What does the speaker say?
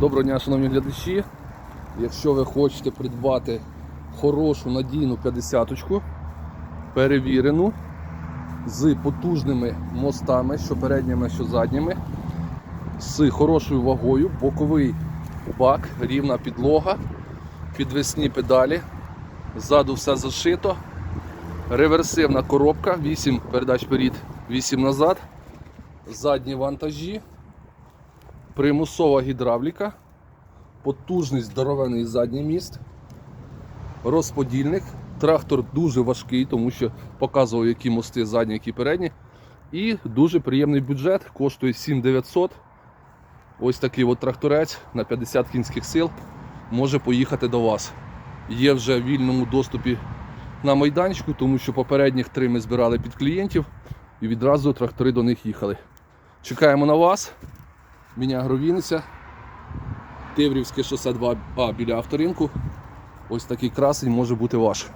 Доброго дня, шановні глядачі. Якщо ви хочете придбати хорошу надійну 50-ку, перевірену, з потужними мостами, що передніми, що задніми, з хорошою вагою, боковий бак, рівна підлога, підвесні педалі, ззаду все зашито, реверсивна коробка, 8 передач вперед, 8 назад, задні вантажі, примусова гідравліка, потужний здоровений задній міст, розподільник. Трактор дуже важкий, тому що показував, які мости задні, які передні. І дуже приємний бюджет, коштує 7900. Ось такий от тракторець на 50 кінських сил може поїхати до вас. Є вже в вільному доступі на майданчику, тому що попередніх три ми збирали під клієнтів і відразу трактори до них їхали. Чекаємо на вас. Міня Агровіниця. Тиврівське шосе 2А біля авторинку. Ось такий красень може бути ваш.